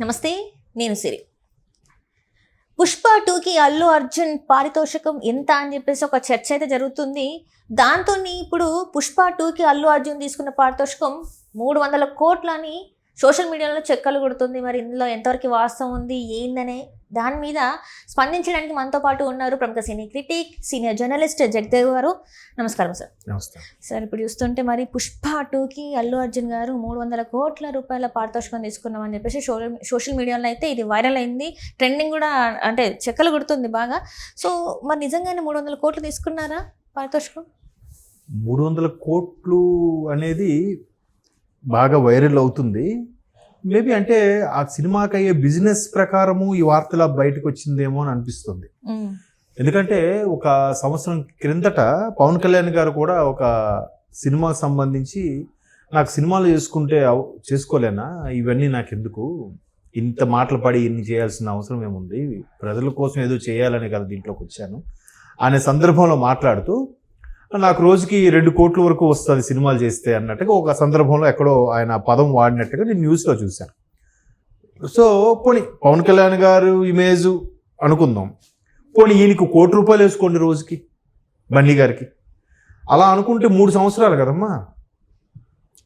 నమస్తే నేను సిరి. పుష్ప టూకి అల్లు అర్జున్ పారితోషికం ఎంత అని చెప్పేసి ఒక చర్చ అయితే జరుగుతుంది. దాంతో ఇప్పుడు పుష్ప టూకి అల్లు అర్జున్ తీసుకున్న పారితోషికం మూడు వందల కోట్లని సోషల్ మీడియాలో చెక్కలు కొడుతుంది మరి ఇందులో ఎంతవరకు వాస్తవం ఉంది ఏందనే దాని మీద స్పందించడానికి మనతో పాటు ఉన్నారు ప్రముఖ cine critic senior journalist Jagadev garu. నమస్కారం సార్. నమస్తే. సార్ ఇప్పుడు చూస్తుంటే మరి పుష్ప టూకి అల్లు అర్జున్ గారు మూడు వందల కోట్ల రూపాయల పారితోషికం తీసుకున్నామని చెప్పేసి సోషల్ సోషల్ మీడియాలో అయితే ఇది వైరల్ అయింది. ట్రెండింగ్ కూడా అంటే చెక్కలు కొడుతుంది బాగా. సో మరి నిజంగానే మూడు వందల కోట్లు తీసుకున్నారా పారితోషికం? మూడు వందల కోట్లు అనేది బాగా వైరల్ అవుతుంది. మేబీ అంటే ఆ సినిమాకి అయ్యే బిజినెస్ ప్రకారము ఈ వార్తల బయటకు వచ్చిందేమో అని అనిపిస్తుంది. ఎందుకంటే ఒక సంవత్సరం క్రిందట పవన్ కళ్యాణ్ గారు కూడా ఒక సినిమాకి సంబంధించి నాకు సినిమాలు చేసుకుంటే చేసుకోలేనా? ఇవన్నీ నాకు ఎందుకు ఇంత మాటలు పడి ఇన్ని చేయాల్సిన అవసరం ఏముంది? ప్రజల కోసం ఏదో చేయాలనే కదా దీంట్లోకి వచ్చాను. అనే సందర్భంలో మాట్లాడుతూ నాకు రోజుకి రెండు కోట్ల వరకు వస్తుంది సినిమాలు చేస్తే అన్నట్టుగా ఒక సందర్భంలో ఎక్కడో ఆయన పదం వాడినట్టుగా నేను న్యూస్లో చూశాను. సో పోనీ పవన్ కళ్యాణ్ గారు ఇమేజ్ అనుకుందాం. పోనీ ఈయనకి కోటి రూపాయలు వేసుకోండి రోజుకి బన్నీ గారికి. అలా అనుకుంటే మూడు సంవత్సరాలు కదమ్మా.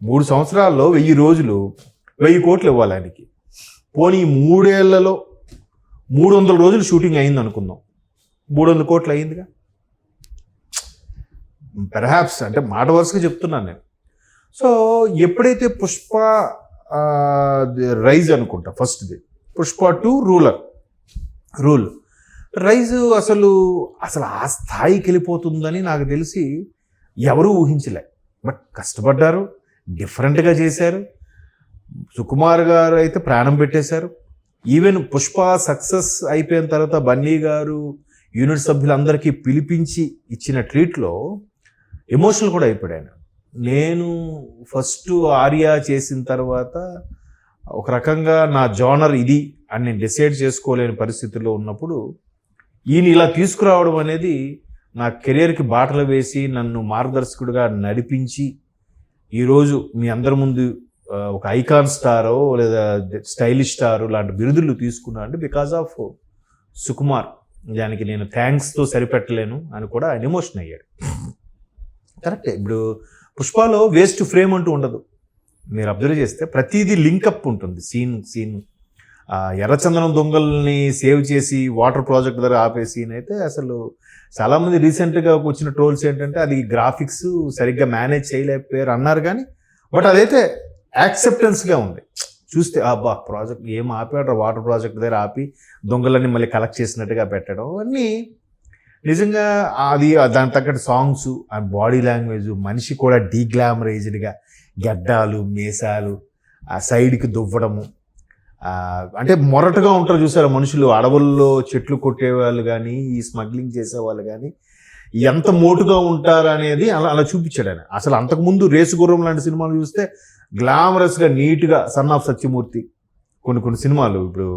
మూడు సంవత్సరాల్లో వెయ్యి రోజులు వెయ్యి కోట్లు ఇవ్వాలి ఆయనకి. పోనీ మూడేళ్ళలో మూడు వందల రోజులు షూటింగ్ అయింది అనుకుందాం మూడు వందల కోట్లు అయిందిగా. పెర్హాప్స్ అంటే మాట వరుసగా చెప్తున్నాను నేను. సో ఎప్పుడైతే పుష్ప రైజ్ అనుకుంటా ఫస్ట్ది Pushpa two ruler rule rise అసలు అసలు ఆ స్థాయికి వెళ్ళిపోతుందని నాకు తెలిసి ఎవరూ ఊహించలే. బట్ కష్టపడ్డారు డిఫరెంట్గా చేశారు. సుకుమార్ గారు అయితే ప్రాణం పెట్టేశారు. ఈవెన్ పుష్ప సక్సెస్ అయిపోయిన తర్వాత బన్నీ గారు యూనిట్ సభ్యులందరికీ పిలిపించి ఇచ్చిన ట్రీట్లో ఎమోషనల్ కూడా అయిపోయాడు ఆయన. నేను ఫస్ట్ ఆర్యా చేసిన తర్వాత ఒక రకంగా నా జానర్ ఇది అని నేను డిసైడ్ చేసుకోలేని పరిస్థితుల్లో ఉన్నప్పుడు ఈయన ఇలా తీసుకురావడం అనేది నా కెరియర్కి బాటలు వేసి నన్ను మార్గదర్శకుడిగా నడిపించి ఈరోజు మీ అందరి ముందు ఒక ఐకాన్ స్టారో లేదా స్టైలిష్ స్టారో లాంటి బిరుదులు తీసుకున్నా అంటే బికాస్ ఆఫ్ సుకుమార్. దానికి నేను థ్యాంక్స్తో సరిపెట్టలేను అని కూడా ఆయన ఎమోషన్ అయ్యాడు. కరెక్టే. ఇప్పుడు పుష్పలో వేస్ట్ ఫ్రేమ్ అంటూ ఉండదు. మీరు అబ్జర్వ్ చేస్తే ప్రతిదీ లింకప్ ఉంటుంది. Scene scene. ఎర్రచందనం దొంగల్ని సేవ్ చేసి వాటర్ ప్రాజెక్ట్ దగ్గర ఆపే అయితే అసలు చాలామంది రీసెంట్గా వచ్చిన ట్రోల్స్ ఏంటంటే అది గ్రాఫిక్స్ సరిగ్గా మేనేజ్ చేయలేకపోయారు అన్నారు కానీ బట్ అదైతే యాక్సెప్టెన్స్గా ఉంది. చూస్తే అబ్బా ప్రాజెక్ట్ ఏం ఆపాడు వాటర్ ప్రాజెక్ట్ దగ్గర ఆపి దొంగలన్నీ మళ్ళీ కలెక్ట్ చేసినట్టుగా పెట్టడం. అన్నీ నిజంగా అది దానికి తగ్గట్టు సాంగ్స్ ఆ బాడీ లాంగ్వేజ్ మనిషి కూడా డీగ్లామరైజ్డ్గా గడ్డాలు మీసాలు ఆ సైడ్కి దువ్వడము అంటే మొరటుగా ఉంటారు చూసారు మనుషులు అడవుల్లో చెట్లు కొట్టేవాళ్ళు కానీ ఈ స్మగ్లింగ్ చేసేవాళ్ళు కానీ ఎంత మోటుగా ఉంటారు అనేది అలా అలా చూపించాడు ఆయన. అసలు అంతకుముందు రేసు గుర్రం లాంటి సినిమాలు చూస్తే గ్లామరస్గా నీట్గా సన్ ఆఫ్ సత్యమూర్తి కొన్ని కొన్ని సినిమాలు ఇప్పుడు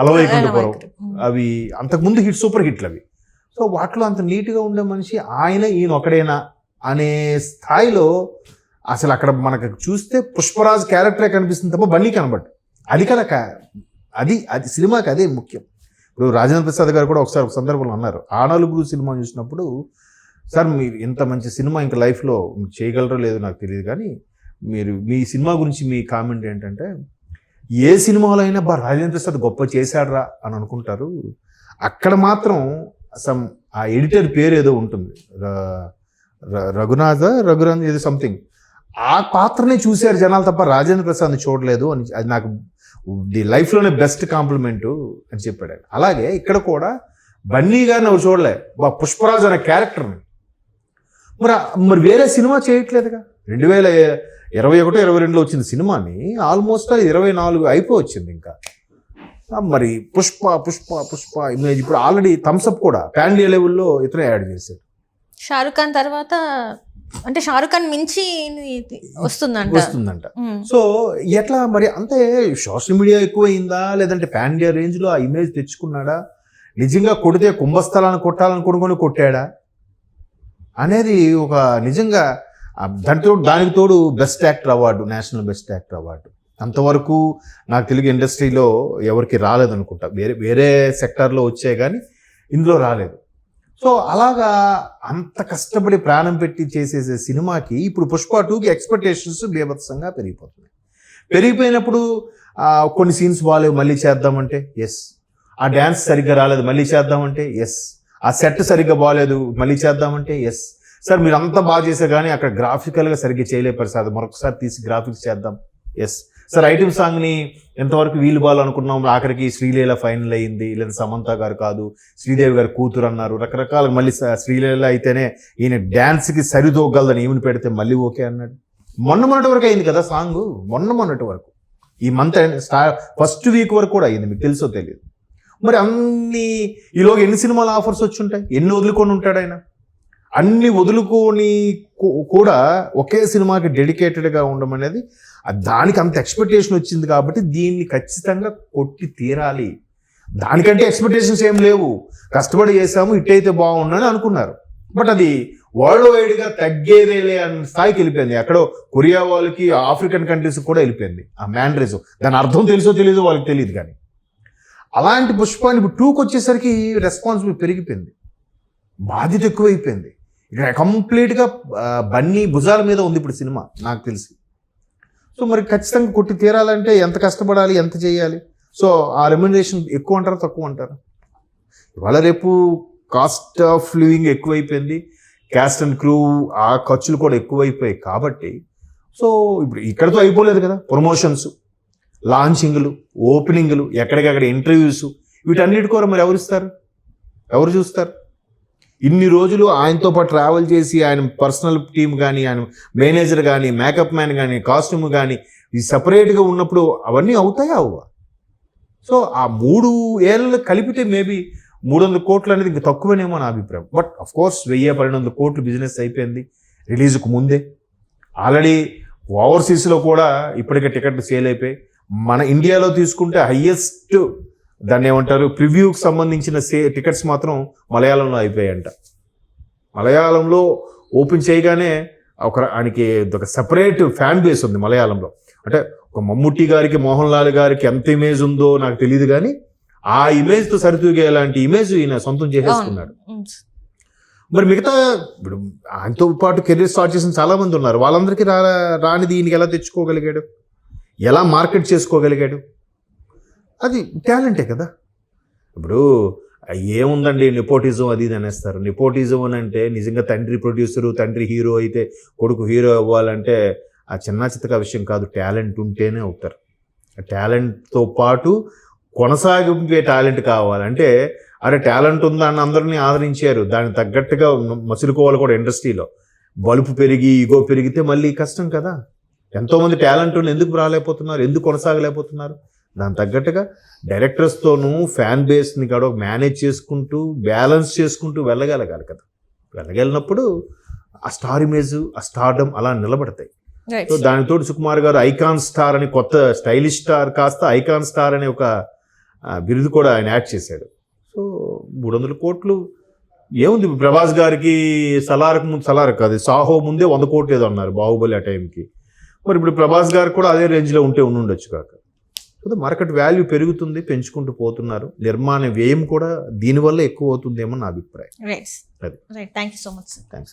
అలవైకుంఠపురం అవి అంతకుముందు హిట్ సూపర్ హిట్లు అవి. సో వాటిలో అంత నీట్గా ఉండే మనిషి ఆయన ఈయన ఒకడేనా అనే స్థాయిలో అసలు అక్కడ మనకు చూస్తే పుష్పరాజ్ క్యారెక్టరే కనిపిస్తుంది తప్ప బన్నీ కనబడు అది కదా అది అది సినిమాకి అదే ముఖ్యం. ఇప్పుడు రాజేంద్ర ప్రసాద్ గారు కూడా ఒకసారి ఒక సందర్భంలో అన్నారు ఆ నలుగురు సినిమా చూసినప్పుడు సార్ మీరు ఇంత మంచి సినిమా ఇంకా లైఫ్లో చేయగలరో లేదో నాకు తెలియదు కానీ మీరు మీ సినిమా గురించి మీ కామెంట్ ఏంటంటే ఏ సినిమాలో అయినా బా రాజేంద్ర ప్రసాద్ గొప్ప చేశాడ్రా అని అనుకుంటారు. అక్కడ మాత్రం సమ్ ఆ ఎడిటర్ పేరు ఏదో ఉంటుంది. రఘునాథ రఘునాథ్ ఏదో సంథింగ్ ఆ పాత్రనే చూశారు జనాలు తప్ప రాజేంద్ర ప్రసాద్ని చూడలేదు అని అది నాకు ది లైఫ్లోనే బెస్ట్ కాంప్లిమెంటు అని చెప్పాడు అలాగే ఇక్కడ కూడా బన్నీ గారిని ఎవరు చూడలే. బా పుష్పరాజు అనే క్యారెక్టర్ని మరి మరి వేరే సినిమా చేయట్లేదుగా? రెండు వేల ఇరవై ఒకటో ఇరవై రెండులో వచ్చిన సినిమాని ఆల్మోస్ట్ ఇరవై నాలుగు అయిపోవచ్చింది ఇంకా. మరి పుష్ప పుష్ప పుష్ప ఇమేజ్ ఇప్పుడు ఆల్రెడీ థమ్స్అప్ కూడా. ఇండియా లెవెల్లో ఇతనే యాడ్ చేశారు షారుఖ్ ఖాన్ తర్వాత అంటే షారుఖ్ ఖాన్ మించి వస్తుందంట. వస్తుందంట. సో ఎట్లా మరి అంతే సోషల్ మీడియా ఎక్కువైందా? లేదంటే ఇండియా రేంజ్లో ఆ ఇమేజ్ తెచ్చుకున్నాడా? నిజంగా కొడితే కుంభస్థలాన్ని కొట్టాలని కొనుక్కొని కొట్టాడా? అనేది ఒక నిజంగా తోడు దానికి తోడు best actor award national best actor award అంతవరకు నాకు తెలుగు ఇండస్ట్రీలో ఎవరికి రాలేదనుకుంటా. వేరే వేరే సెక్టార్లో వచ్చే కానీ ఇందులో రాలేదు. సో అలాగా అంత కష్టపడి ప్రాణం పెట్టి చేసేసే సినిమాకి ఇప్పుడు పుష్ప టూకి ఎక్స్పెక్టేషన్స్ బీభత్సంగా పెరిగిపోతున్నాయి. పెరిగిపోయినప్పుడు కొన్ని సీన్స్ బాగాలేవు మళ్ళీ చేద్దామంటే ఎస్ ఆ డ్యాన్స్ సరిగ్గా రాలేదు మళ్ళీ చేద్దామంటే ఎస్ ఆ సెట్ సరిగ్గా బాగాలేదు మళ్ళీ చేద్దామంటే ఎస్ సార్ మీరు అంతా బాగా చేశారు కానీ అక్కడ గ్రాఫికల్గా సరిగ్గా చేయలేపారు సార్ మరొకసారి తీసి గ్రాఫిక్స్ చేద్దాం ఎస్ సార్ ఐటమ్ సాంగ్ని ఎంతవరకు వీలు బాగాలనుకున్నాం ఆఖరికి శ్రీలీల ఫైనల్ అయ్యింది లేదా సమంత గారు కాదు శ్రీదేవి గారు కూతురు అన్నారు. రకరకాల మళ్ళీ శ్రీలీల అయితేనే ఈయన డ్యాన్స్కి సరిదోగలదని ఈమెను పెడితే మళ్ళీ ఓకే అన్నాడు. మొన్న మొన్నటి వరకు అయింది కదా సాంగ్ మొన్న మొన్నటి వరకు. ఈ మంత్ స్టా ఫస్ట్ వీక్ వరకు కూడా అయింది. మీకు తెలుసో తెలియదు మరి అన్ని ఈలోగా ఎన్ని సినిమాల ఆఫర్స్ వచ్చి ఉంటాయి ఎన్ని వదులుకొని ఉంటాడు ఆయన? అన్ని వదులుకొని కూడా ఒకే సినిమాకి డెడికేటెడ్గా ఉండడం అనేది దానికి అంత ఎక్స్పెక్టేషన్ వచ్చింది కాబట్టి దీన్ని ఖచ్చితంగా కొట్టి తీరాలి. దానికంటే ఎక్స్పెక్టేషన్స్ ఏం లేవు. కష్టపడి చేసాము ఇట్టయితే బాగుండని అనుకున్నారు. బట్ అది వరల్డ్ వైడ్గా తగ్గేదేలే అన్న స్థాయికి వెళ్ళిపోయింది. ఎక్కడో కొరియా వాళ్ళకి ఆఫ్రికన్ కంట్రీస్ కూడా వెళ్ళిపోయింది ఆ మ్యాండ్రేజ్ దాని అర్థం తెలుసో తెలియదో వాళ్ళకి తెలియదు కానీ. అలాంటి పుష్పాన్ని ఇప్పుడు టూకి వచ్చేసరికి రెస్పాన్సిబిలిటీ పెరిగిపోయింది. బాధ్యత ఎక్కువైపోయింది. ఇక్కడ కంప్లీట్గా బన్నీ భుజాల మీద ఉంది ఇప్పుడు సినిమా నాకు తెలిసి. సో మరి ఖచ్చితంగా కొట్టి తీరాలంటే ఎంత కష్టపడాలి ఎంత చేయాలి? సో ఆ రెమ్యునరేషన్ ఎక్కువ అంటారా తక్కువ అంటారా? ఇవాళ రేపు కాస్ట్ ఆఫ్ లివింగ్ ఎక్కువైపోయింది. క్యాస్ట్ అండ్ క్రూ ఆ ఖర్చులు కూడా ఎక్కువైపోయాయి కాబట్టి సో ఇప్పుడు ఇక్కడతో అయిపోలేదు కదా ప్రమోషన్స్ లాంచింగ్లు ఓపెనింగ్లు ఎక్కడికక్కడ ఇంటర్వ్యూస్ వీటన్నిటి కూడా మరి ఎవరు ఇస్తారు? ఎవరు చూస్తారు? ఇన్ని రోజులు ఆయనతో పాటు ట్రావెల్ చేసి ఆయన పర్సనల్ టీమ్ కానీ ఆయన మేనేజర్ కానీ మేకప్ మ్యాన్ కానీ కాస్ట్యూమ్ కానీ ఈ సపరేట్గా ఉన్నప్పుడు అవన్నీ అవుతాయా అవ్వా? సో ఆ మూడు ఏళ్ళు కలిపితే మేబీ మూడు వందల కోట్లు అనేది ఇంకా తక్కువనేమో నా అభిప్రాయం. బట్ అఫ్ కోర్స్ వెయ్యి పన్నెండు వందల కోట్లు బిజినెస్ అయిపోయింది. రిలీజ్కు ముందే. ఆల్రెడీ ఓవర్సీస్లో కూడా ఇప్పటికే టికెట్లు సేల్ అయిపోయి మన ఇండియాలో తీసుకుంటే హయ్యెస్ట్ దాన్ని ఏమంటారు? ప్రివ్యూకి సంబంధించిన సే టికెట్స్ మాత్రం మలయాళంలో అయిపోయాయంట. మలయాళంలో ఓపెన్ చేయగానే ఒక ఆయనకి ఒక సపరేట్ ఫ్యాన్ బేస్ ఉంది మలయాళంలో. అంటే ఒక మమ్ముట్టి గారికి మోహన్ లాల్ గారికి ఎంత ఇమేజ్ ఉందో నాకు తెలియదు కానీ ఆ ఇమేజ్తో సరితూగే లాంటి ఇమేజ్ ఈయన సొంతం చేసేసుకున్నాడు. మరి మిగతా ఇప్పుడు ఆయనతో పాటు కెరీర్ స్టార్ట్ చేసిన చాలా మంది ఉన్నారు. వాళ్ళందరికీ రా రానిది ఈయనకి ఎలా తెచ్చుకోగలిగాడు? ఎలా మార్కెట్ చేసుకోగలిగాడు? అది టాలెంటే కదా. ఇప్పుడు ఏముందండి నెపోటిజం అది ఇది అనేస్తారు. నిపోటిజం అని అంటే నిజంగా తండ్రి ప్రొడ్యూసరు తండ్రి హీరో అయితే కొడుకు హీరో అవ్వాలంటే ఆ చిన్న చిత్తక విషయం కాదు టాలెంట్ ఉంటేనే అవుతారు. టాలెంట్తో పాటు కొనసాగింపే టాలెంట్ కావాలంటే అరే టాలెంట్ ఉందా అని అందరినీ ఆదరించారు. దానికి తగ్గట్టుగా మసులుకోవాలి కూడా ఇండస్ట్రీలో. బలుపు పెరిగి ఈగో పెరిగితే మళ్ళీ కష్టం కదా. ఎంతోమంది టాలెంట్ ఉన్న ఎందుకు రాలేకపోతున్నారు? ఎందుకు కొనసాగలేకపోతున్నారు? దాని తగ్గట్టుగా డైరెక్టర్స్తోనూ ఫ్యాన్ బేస్ని కూడా మేనేజ్ చేసుకుంటూ బ్యాలెన్స్ చేసుకుంటూ వెళ్ళగలగాలి కదా వెళ్ళగలిగినప్పుడు ఆ స్టార్ ఇమేజ్ ఆ స్టార్డమ్ అలా నిలబడతాయి. సో దానితో సుకుమార్ గారు ఐకాన్ స్టార్ అని కొత్త స్టైలిష్ స్టార్ కాస్త ఐకాన్ స్టార్ అనే ఒక బిరుదు కూడా ఆయన యాడ్ చేశాడు. సో మూడు వందల కోట్లు ఏముంది? ప్రభాస్ గారికి సలార్కు ముందు సలార్ కాదు సాహో ముందే వంద కోట్లు ఏదో అన్నారు బాహుబలి ఆ టైంకి. మరి ఇప్పుడు ప్రభాస్ గారు కూడా అదే రేంజ్లో ఉంటే ఉండుండొచ్చు కాక. సో మార్కెట్ వాల్యూ పెరుగుతుంది పెంచుకుంటూ పోతున్నారు. నిర్మాణ వ్యయం కూడా దీనివల్ల ఎక్కువ అవుతుందేమో నా అభిప్రాయం. Right thank you so much thanks